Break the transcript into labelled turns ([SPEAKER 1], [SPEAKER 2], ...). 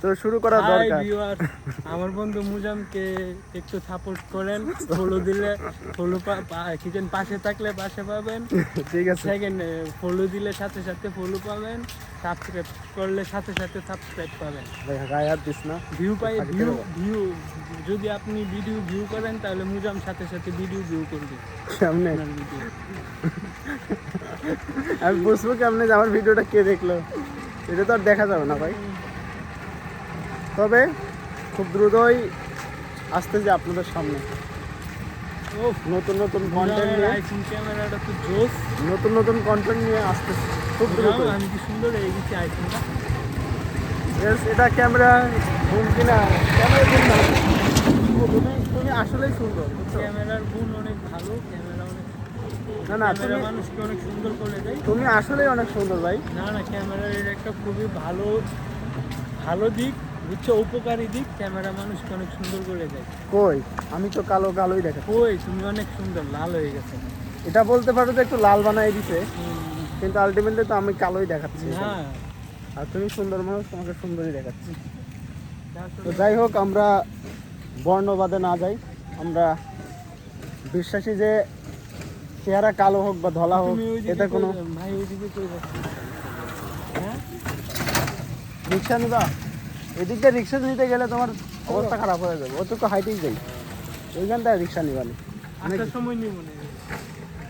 [SPEAKER 1] তো শুরু করা দরকার।
[SPEAKER 2] আমার বন্ধু মুজামকে একটু সাপোর্ট করেন ফলো দিলে ফলো কিচেন পাশে থাকলে পাশে পাবেন।
[SPEAKER 1] ঠিক আছে।
[SPEAKER 2] সেকেন্ড ফলো দিলে সাথে সাথে ফলো পাবেন সাবস্ক্রাইব করলে সাথে সাথে সাবস্ক্রাইব পাবেন।
[SPEAKER 1] ভাই গায়ে হাত দিস না।
[SPEAKER 2] ভিউ পাই ভিউ ভিউ যদি আপনি ভিডিও ভিউ করেন তাহলে মুজাম সাথে সাথে ভিডিও ভিউ করবে।
[SPEAKER 1] সামনে। আমি বুঝব কেমনে যে আমার ভিডিওটা কে দেখল। এটা তো আর দেখা যাবে না ভাই। তবে খুব দ্রুতই আসতেছে আপনাদের সামনে। নতুন নতুন কন্টেন্ট নিয়ে।
[SPEAKER 2] আইফোন ক্যামেরাটা তো জোস।
[SPEAKER 1] নতুন নতুন কন্টেন্ট নিয়ে আসতেছে খুব দ্রুত
[SPEAKER 2] আমি কি সুন্দর এই গেছি আইফোনটা।
[SPEAKER 1] Yes, এটা ক্যামেরা বুম কিনা? ক্যামেরা বুম না। তুমি তুমি আসলেই সুন্দর
[SPEAKER 2] ক্যামেরার গুণ অনেক ভালো ক্যামেরা অনেক
[SPEAKER 1] না না তুমি
[SPEAKER 2] মানুষকে অনেক সুন্দর করে দেয়।
[SPEAKER 1] তুমি আসলেই অনেক সুন্দর ভাই।
[SPEAKER 2] না না ক্যামেরার একটা খুবই ভালো ভালো দিক বুঝছ উপকারী দিক। ক্যামেরা মানুষকে অনেক সুন্দর করে দেয়
[SPEAKER 1] কই? আমি তো কালো কালোই দেখা
[SPEAKER 2] কই? তুমি অনেক সুন্দর লাল হয়ে গেছে।
[SPEAKER 1] এটা বলতে পারো যে একটু লাল বানাই দিছে কিন্তু আলটিমেটলি তো আমি কালোই দেখাচ্ছি
[SPEAKER 2] না।
[SPEAKER 1] আর তুমি সুন্দর মানুষ তোমাকে সুন্দরই দেখাচ্ছি। তো যাই হোক আমরা বর্ণবাদে না যাই। আমরা বিশ্বাসী যে চেহারা কালো হোক বা ধলা হোক এটা কোনো
[SPEAKER 2] ভাই ওইদিকে হ্যাঁ?
[SPEAKER 1] রিক্সা নিবা। এদিক দিয়ে রিক্সা নিতে গেলে তোমার অবস্থা খারাপ হয়ে যাবে। অতটুকু হাইটেই যাই ওইখানটায় রিক্সা নিবানি
[SPEAKER 2] আসার সময় নিব না।